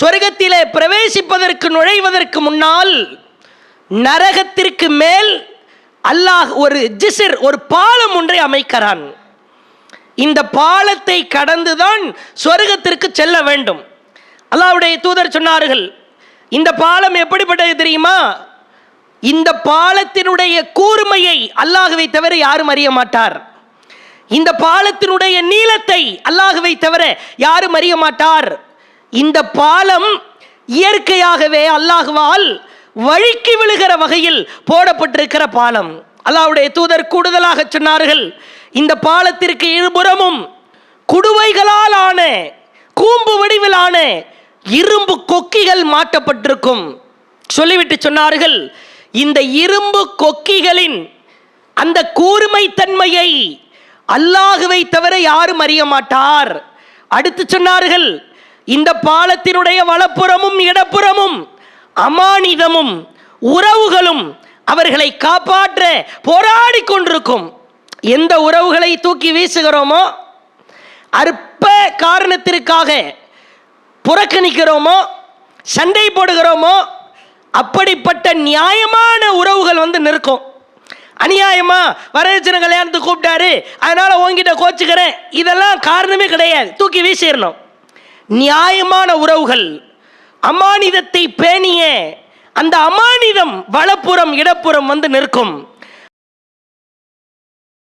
சொர்க்கத்திலே பிரவேசிப்பதற்கு நுழைவதற்கு முன்னால் நரகத்திற்கு மேல் அல்லாஹ் ஒரு ஜிசிர் ஒரு பாலம் ஒன்றை அமைக்கிறான். இந்த பாலத்தை கடந்துதான் சொர்க்கத்திற்கு செல்ல வேண்டும். அல்லாவுடைய தூதர் சொன்னார்கள் இந்த பாலம் எப்படிப்பட்டது தெரியுமா? இந்த பாலத்தினுடைய கூர்மையை அல்லாஹுவை தவிர யாரும் அறிய மாட்டார். இந்த பாலத்தினுடைய நீளத்தை அல்லாஹுவை தவிர யாரும் அறிய மாட்டார். இந்த பாலம் இயற்கையாகவே அல்லாஹுவால் வழுக்கி விழுகிற வகையில் போடப்பட்டிருக்கிற பாலம். அல்லாவுடைய தூதர் கூடுதலாக சொன்னார்கள் இந்த பாலத்திற்கு இருபுறமும் குடுவைகளால் ஆன கூம்பு வடிவிலான இரும்பு கொக்கிகள் மாட்டப்பட்டிருக்கும். சொல்லிவிட்டு சொன்னார்கள் இந்த இரும்பு கொக்கிகளின் அந்த கூர்மை தன்மையை அல்லாஹுவை தவிர யாரும் அறிய மாட்டார். அடுத்து சொன்னார்கள் இந்த பாலத்தினுடைய வலப்புறமும் இடப்புறமும் அமானிதமும் உறவுகளும் அவர்களை காப்பாற்ற போராடி கொண்டிருக்கும். எந்த உறவுகளை தூக்கி வீசுகிறோமோ அற்ப காரணத்திற்காக புறக்கணிக்கிறோமோ சண்டை போடுகிறோமோ அப்படிப்பட்ட நியாயமான உறவுகள் வந்து நிற்கும். அநியாயமா வரதட்சணை கல்யாணத்துக்கு கூப்பிட்டாரு அதனால உங்ககிட்ட கோச்சுக்கிறேன். இதெல்லாம் காரணமே கிடையாது. தூக்கி வீசிடணும். நியாயமான உறவுகள் அமானிதத்தை பேணிய அந்த அமானிதம் வலப்புறம் இடப்புறம் வந்து நிற்கும்.